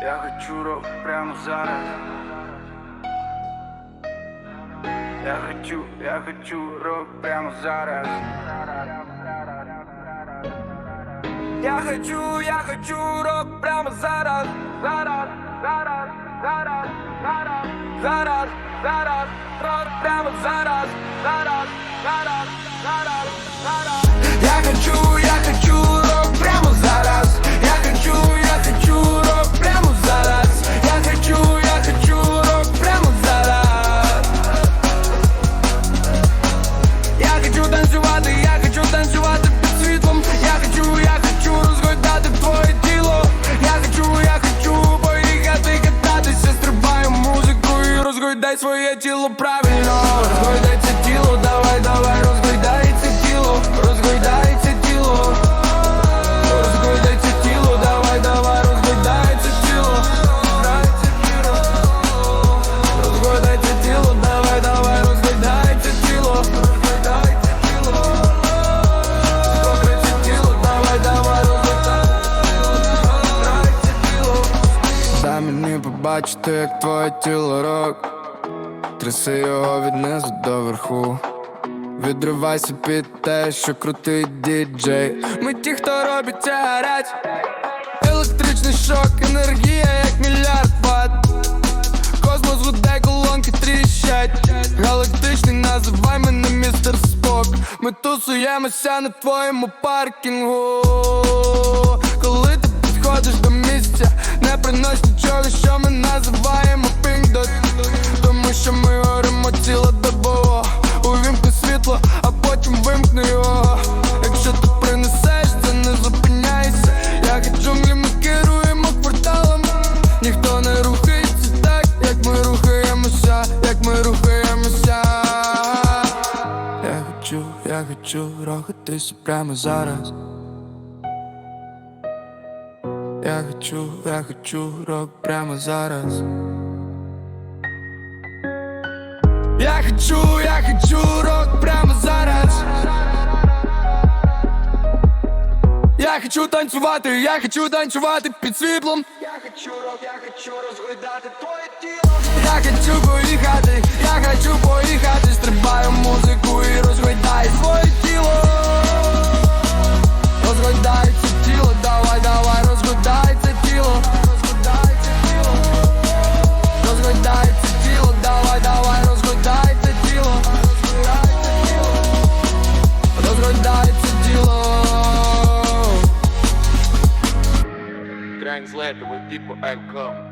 Я хочу рок прямо зараз. Я хочу, я хочу рок прямо зараз. Я хочу, я хочу рок прямо зараз. Зараз, зараз, зараз, зараз, зараз, зараз, рок прямо зараз. Зараз, зараз, зараз, зараз. Я хочу, розгойдай своє тіло правильно. Розгойдай це тіло, давай, давай, розгойдай це тіло, розгойдай це тіло. Розгойдай це тіло, давай, давай, розгойдай це тіло. Розгойдай це тіло, давай, давай, розгойдай це тіло. Розгойдай це тіло. Давай, давай. Розгойдай це тіло. Дай мені побачити, як твоє тіло рок. Тряси його від низу до верху. Відривайся під те, що крутить діджей. Ми ті, хто робить це гарять. Електричний шок, енергія, як мільярд ватт. Космос гуде, колонки тріщать. Галактичний називай мене містер Спок. Ми тусуємося на твоєму паркінгу. Коли ти підходиш до місця, не принось нічого, хочу рухатися прямо зараз я хочу, я хочу рок прямо зараз. Я хочу, я хочу рок прямо зараз. Я хочу танцювати, я хочу танцювати під світлом. Я хочу рок, я хочу розгойдати твоє тіло. Я хочу Translate with people and come.